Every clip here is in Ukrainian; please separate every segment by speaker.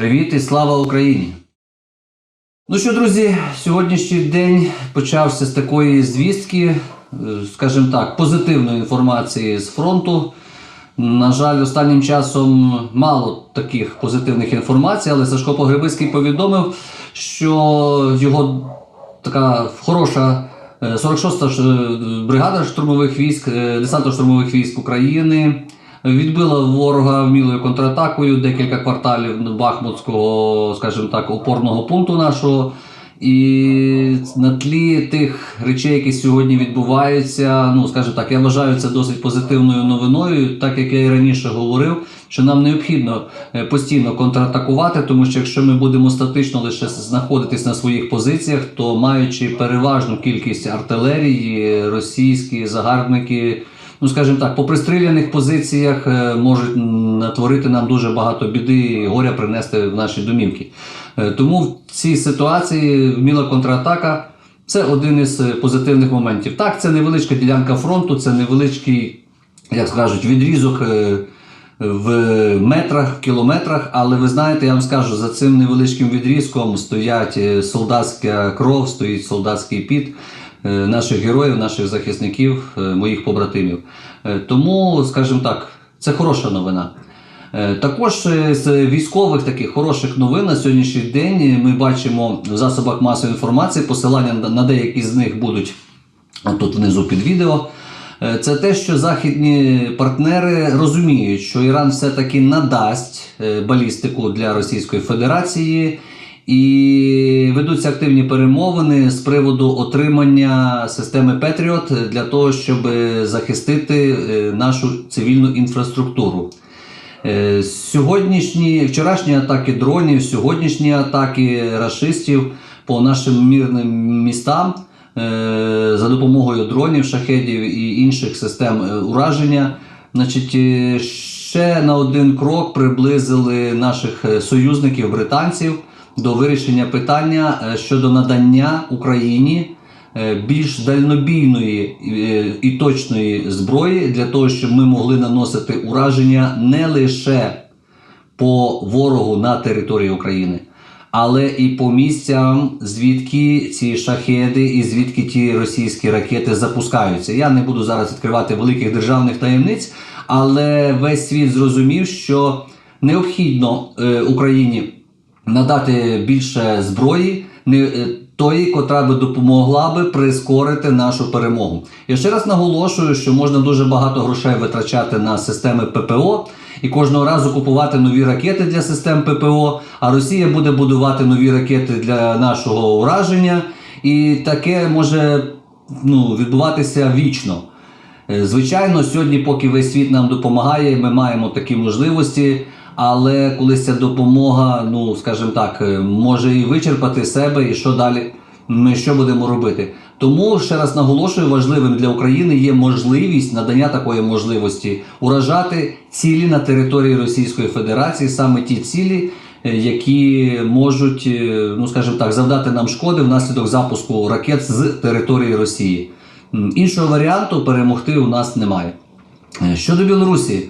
Speaker 1: Привіт і слава Україні! Ну що, друзі, сьогоднішній день почався з такої звістки, е, скажімо так, позитивної інформації з фронту. На жаль, останнім часом мало таких позитивних інформацій, але Сашко Погребиський повідомив, що його така хороша е, 46-та е, бригада штурмових військ, десантно-штурмових військ України відбила ворога вмілою контратакою декілька кварталів Бахмутського, скажімо так, опорного пункту нашого. І на тлі тих речей, які сьогодні відбуваються, ну скажімо так, я вважаю це досить позитивною новиною, так як я і раніше говорив, що нам необхідно е, постійно контратакувати, тому що якщо ми будемо статично лише знаходитись на своїх позиціях, то маючи переважну кількість артилерії, російські загарбники, ну скажімо так, по пристріляних позиціях е, можуть натворити нам дуже багато біди і горя принести в наші домівки. Е, Тому в цій ситуації вміла контратака. Це один із е, позитивних моментів. Так, це невеличка ділянка фронту, це невеличкий, як скажуть, відрізок в метрах, кілометрах. Але ви знаєте, я вам скажу, за цим невеличким відрізком стоять солдатська кров, стоїть солдатський піт наших героїв, наших захисників, е, моїх побратимів. Е, Тому, скажімо так, це хороша новина. Е, Також е, з військових таких хороших новин на сьогоднішній день е, ми бачимо в засобах масової інформації, посилання на- деякі з них будуть тут внизу під відео. Е, Це те, що західні партнери розуміють, що Іран все-таки надасть е, балістику для Російської Федерації, і ведуться активні перемовини з приводу отримання системи Петріот для того, щоб е, захистити е, нашу цивільну інфраструктуру. Е, Сьогоднішні вчорашні атаки дронів, сьогоднішні атаки рашистів по нашим мирним містам за допомогою дронів, шахедів і інших систем ураження, значить, ще на один крок приблизили наших союзників британців до вирішення питання е, щодо надання Україні е, більш дальнобійної е, і точної зброї для того, щоб ми могли наносити ураження не лише по ворогу на території України, але і по місцям, звідки ці шахеди і звідки ті російські ракети запускаються. Я не буду зараз відкривати великих державних таємниць, але весь світ зрозумів, що необхідно Україні надати більше зброї, не е, тої, котра би допомогла би прискорити нашу перемогу. Я ще раз наголошую, що можна дуже багато грошей витрачати на системи ППО і кожного разу купувати нові ракети для систем ППО. А Росія буде будувати нові ракети для нашого ураження, і таке може ну, відбуватися вічно. Е, Звичайно, сьогодні, поки весь світ нам допомагає, ми маємо такі можливості. Але колись ця допомога, ну скажімо так, е, може і вичерпати себе, і що далі ми що будемо робити. Тому ще раз наголошую, важливим для України є можливість надання такої можливості уражати цілі на території Російської Федерації, саме ті цілі, е, які можуть, е, ну скажімо так, завдати нам шкоди внаслідок запуску ракет з території Росії. Іншого варіанту перемогти у нас немає. Щодо Білорусі,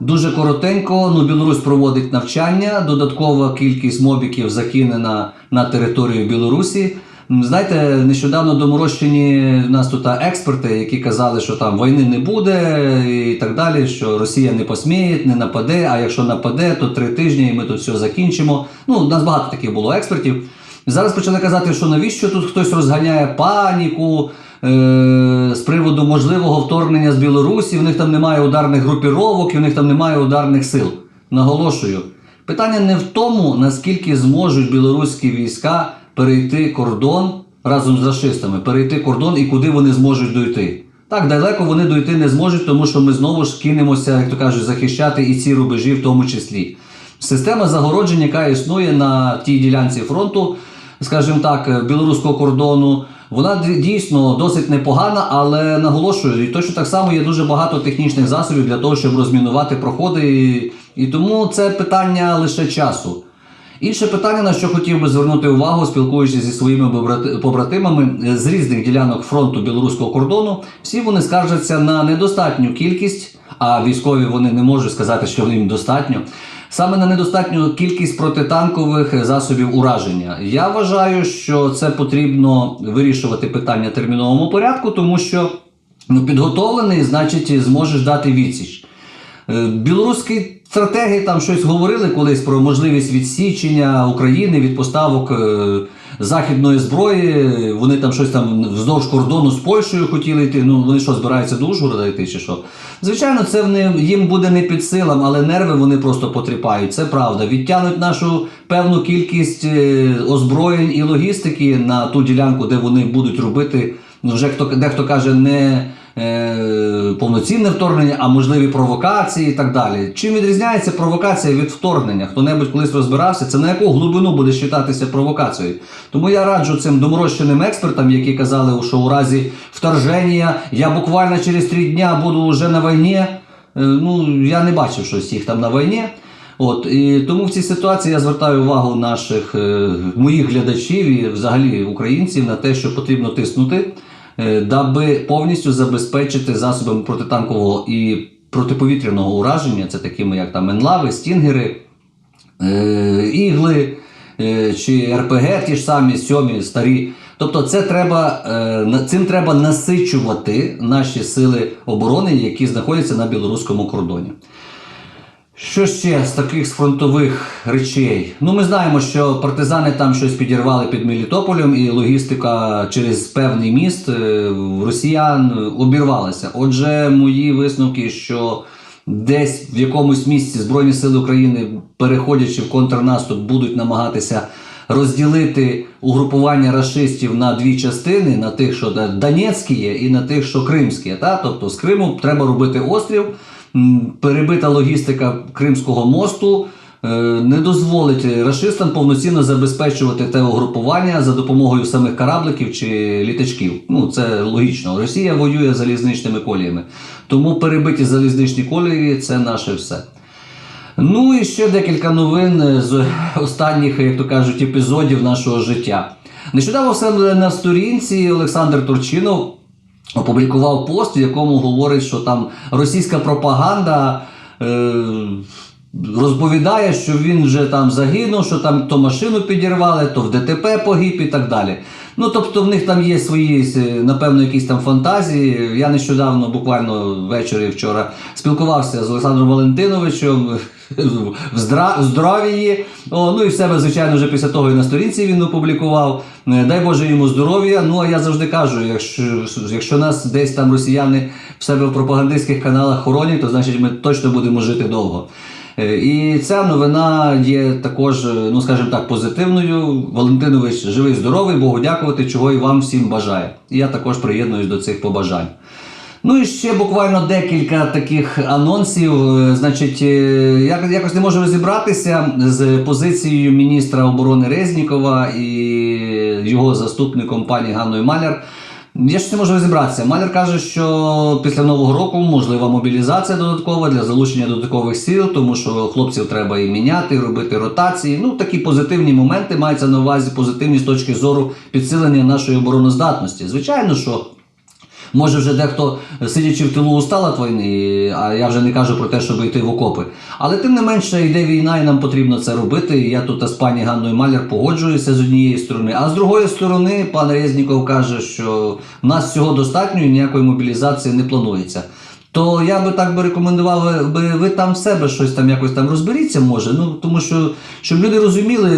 Speaker 1: дуже коротенько. Ну, Білорусь проводить навчання. Додаткова кількість мобіків закинена на територію Білорусі. Знаєте, нещодавно доморощені в нас тут експерти, які казали, що там війни не буде і так далі, що Росія не посміє, не нападе. А якщо нападе, то три тижні і ми тут все закінчимо. Ну, у нас багато таких було експертів. Зараз почали казати, що навіщо тут хтось розганяє паніку е- з приводу можливого вторгнення з Білорусі. В них там немає ударних групіровок, і в них там немає ударних сил. Наголошую, питання не в тому, наскільки зможуть білоруські війська перейти кордон разом з расистами, перейти кордон і куди вони зможуть дойти. Так, далеко вони дойти не зможуть, тому що ми знову ж кинемося, як то кажуть, захищати і ці рубежі в тому числі. Система загороджень, яка існує на тій ділянці фронту, скажімо так, білоруського кордону, вона дійсно досить непогана, але наголошую, і точно так само є дуже багато технічних засобів для того, щоб розмінувати проходи. І, і тому це питання лише часу. Інше питання, на що хотів би звернути увагу, спілкуючись зі своїми побратимами е, з різних ділянок фронту білоруського кордону, всі вони скаржаться на недостатню кількість, а військові вони не можуть сказати, що їм достатньо. Саме на недостатню кількість протитанкових засобів ураження. Я вважаю, що це потрібно вирішувати питання терміновому порядку, тому що ну, підготовлений, значить, зможеш дати відсіч. Е, Білоруські стратегії там щось говорили колись про можливість відсічення України від поставок е, західної зброї. Вони там щось там вздовж кордону з Польщею хотіли йти. Ну вони що збираються до Ужгорода йти чи що? Звичайно, це в не, їм буде не під силам, але нерви вони просто потріпають. Це правда. Відтягнуть нашу певну кількість е, озброєнь і логістики на ту ділянку, де вони будуть робити. Ну, вже хто дехто каже, не е, повноцінне вторгнення, а можливі провокації і так далі. Чим відрізняється провокація від вторгнення? Хто-небудь колись розбирався, це на яку глибину буде вважатися провокацією. Тому я раджу цим доморощеним експертам, які казали, що у разі вторження я буквально через три дня буду вже на війні. Е, Ну, я не бачив щось їх там на війні. От і тому в цій ситуації я звертаю увагу наших е, моїх глядачів і взагалі українців на те, що потрібно тиснути, даби повністю забезпечити засобами протитанкового і протиповітряного ураження, це такими як там енлави, стінгери, е, ігли е, чи РПГ, ті ж самі сьомі, старі. Тобто, це треба е, цим треба насичувати наші сили оборони, які знаходяться на білоруському кордоні. Що ще з таких з фронтових речей? Ну, ми знаємо, що партизани там щось підірвали під Мелітополем, і логістика через певний міст е, росіян обірвалася. Отже, мої висновки, що десь в якомусь місці Збройні Сили України, переходячи в контрнаступ, будуть намагатися розділити угрупування рашистів на дві частини: на тих, що Донецькі є, і на тих, що Кримські. Тобто з Криму треба робити острів. Перебита логістика Кримського мосту е, не дозволить рашистам повноцінно забезпечувати те угрупування за допомогою самих корабликів чи літачків. Ну це логічно. Росія воює залізничними коліями. Тому перебиті залізничні колії це наше все. Ну і ще декілька новин з останніх, як то кажуть, епізодів нашого життя. Нещодавно в себе на сторінці Олександр Турчинов опублікував пост, в якому говорить, що там російська пропаганда. Е- Розповідає, що він вже там загинув, що там то машину підірвали, то в ДТП погиб і так далі. Ну тобто в них там є свої, е, напевно, якісь там фантазії. Я нещодавно, буквально ввечері вчора, спілкувався з Олександром Валентиновичем в здра- в здоров'ї. О, ну і в себе, звичайно, вже після того і на сторінці він опублікував. Е, Дай Боже йому здоров'я. Ну а я завжди кажу, якщо, якщо нас десь там росіяни в себе в пропагандистських каналах хоронять, то значить ми точно будемо жити довго. Е, І ця новина є також, е, ну скажімо так, позитивною. Валентинович живий, здоровий, Богу дякувати, чого і вам всім бажає. І я також приєднуюсь до цих побажань. Ну і ще буквально декілька таких анонсів. Е, Значить, я якось не можу розібратися з позицією міністра оборони Резнікова і його заступником пані Ганною Маляр. Я ж не можу розібратися. Маляр каже, що після нового року можлива мобілізація додаткова для залучення додаткових сил, тому що хлопців треба і міняти, і робити ротації. Ну такі позитивні моменти маються на увазі позитивні з точки зору підсилення нашої обороноздатності. Звичайно, що. Може, вже дехто, сидячи в тилу, устала від війни, а я вже не кажу про те, щоб йти в окопи. Але тим не менше йде війна, і нам потрібно це робити. Я тут з пані Ганною Маляр погоджуюся з однієї сторони. А з другої сторони, пан Резніков каже, що в нас всього достатньо і ніякої мобілізації не планується. То я би так би рекомендував, би ви там в себе щось там якось там розберіться, може. Ну тому що щоб люди розуміли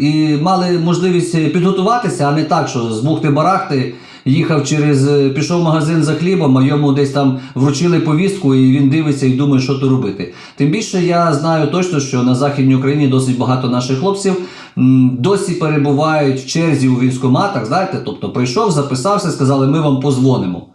Speaker 1: і мали можливість підготуватися, а не так, що з бухти-барахти їхав через пішов в магазин за хлібом, а йому десь там вручили повістку, і він дивиться і думає, що то робити. Тим більше я знаю точно, що на західній Україні досить багато наших хлопців досі перебувають в черзі у військкоматах. Знаєте, тобто прийшов, записався, сказали, ми вам позвонимо.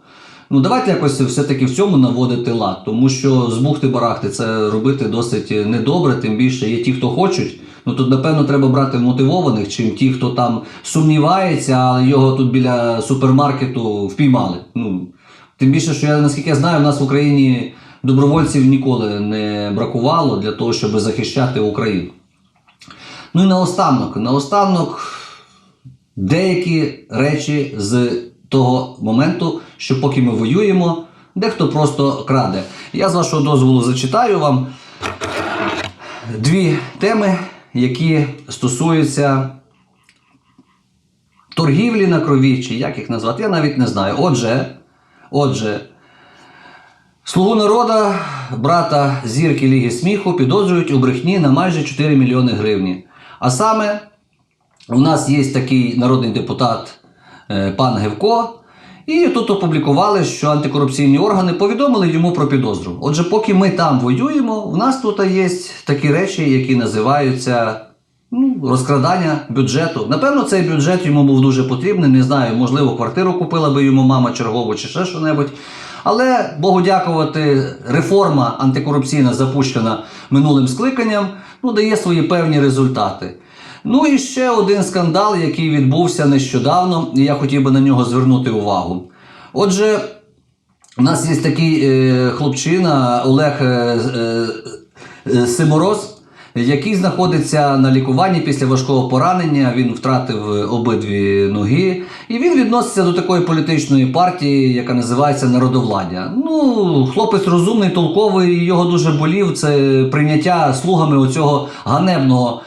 Speaker 1: Ну давайте якось все-таки в цьому наводити лад, тому що з бухти-барахти це робити досить недобре, тим більше є ті, хто хочуть. Ну тут, напевно, треба брати мотивованих, чим ті, хто там сумнівається, але його тут біля супермаркету впіймали. Ну, тим більше, що я наскільки я знаю, в нас в Україні добровольців ніколи не бракувало для того, щоб захищати Україну. Ну і наостанок, наостанок деякі речі з того моменту, що поки ми воюємо, дехто просто краде. Я з вашого дозволу зачитаю вам дві теми, які стосуються торгівлі на крові, чи як їх назвати, я навіть не знаю. Отже, отже, Слугу народа, брата зірки Ліги сміху підозрюють у брехні на майже 4 мільйони гривні. А саме, у нас є такий народний депутат пан Гевко, і тут опублікували, що антикорупційні органи повідомили йому про підозру. Отже, поки ми там воюємо, в нас тут є такі речі, які називаються ну, розкрадання бюджету. Напевно, цей бюджет йому був дуже потрібний. Не знаю, можливо, квартиру купила би йому мама чергову чи ще що-небудь. Але Богу дякувати, реформа антикорупційна, запущена минулим скликанням, ну, дає свої певні результати. Ну і ще один скандал, який відбувся нещодавно, і я хотів би на нього звернути увагу. Отже, у нас є такий е, хлопчина Олег е, е, Симороз, який знаходиться на лікуванні після важкого поранення. Він втратив обидві ноги, і він відноситься до такої політичної партії, яка називається Народовладдя. Ну, хлопець розумний, толковий, його дуже болів. Це прийняття слугами оцього ганебного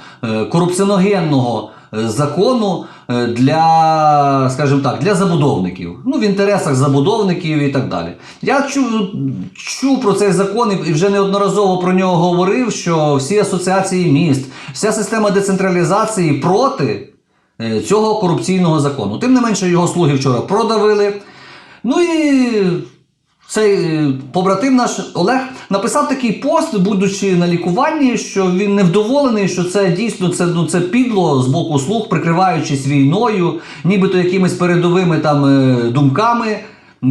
Speaker 1: корупціоногенного е, закону е, для, скажімо так, для забудовників. Ну, в інтересах забудовників і так далі. Я чув, чув про цей закон і вже неодноразово про нього говорив, що всі асоціації міст, вся система децентралізації проти е, цього корупційного закону. Тим не менше, його слуги вчора продавили. Ну і цей е, побратим наш Олег написав такий пост, будучи на лікуванні, що він невдоволений, що це дійсно це, ну, це підло з боку слуг, прикриваючись війною, нібито якимись передовими там е, думками,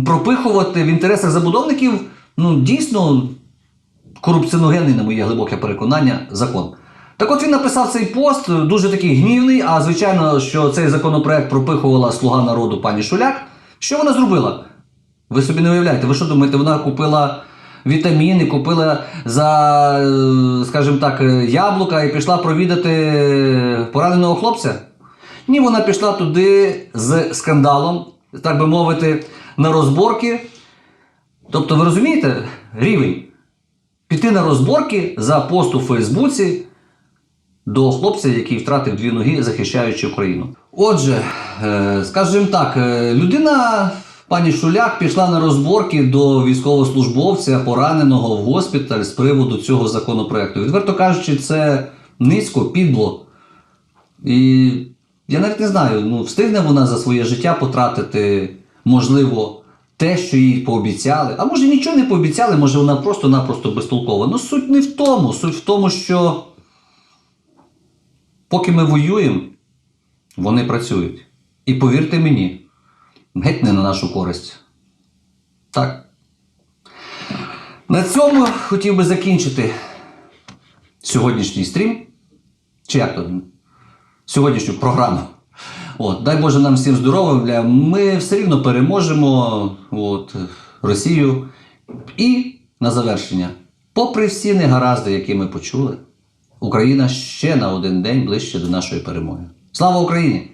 Speaker 1: пропихувати в інтересах забудовників. Ну, дійсно корупціоногенний, на моє глибоке переконання, закон. Так от він написав цей пост, дуже такий гнівний, а звичайно, що цей законопроект пропихувала слуга народу пані Шуляк. Що вона зробила? Ви собі не уявляєте, ви що думаєте, вона купила вітаміни, купила за, е, скажімо так, яблука і пішла провідати пораненого хлопця? Ні, вона пішла туди з скандалом, так би мовити, на розборки. Тобто, ви розумієте рівень? Піти на розборки за пост у Фейсбуці до хлопця, який втратив дві ноги, захищаючи Україну. Отже, е, скажімо так, е, людина, пані Шуляк, пішла на розборки до військовослужбовця, пораненого в госпіталь з приводу цього законопроекту. Відверто кажучи, це низько, підло. І я навіть не знаю, ну, встигне вона за своє життя потратити, можливо, те, що їй пообіцяли. А може нічого не пообіцяли, може вона просто-напросто безтолкова. Ну суть не в тому. Суть в тому, що поки ми воюємо, вони працюють. І повірте мені, геть не на нашу користь. Так. На цьому хотів би закінчити сьогоднішній стрім. Чи як то? Сьогоднішню програму. От, дай Боже нам всім здоров'я. Ми все рівно переможемо от, Росію. І на завершення, попри всі негаразди, які ми почули, Україна ще на один день ближче до нашої перемоги. Слава Україні!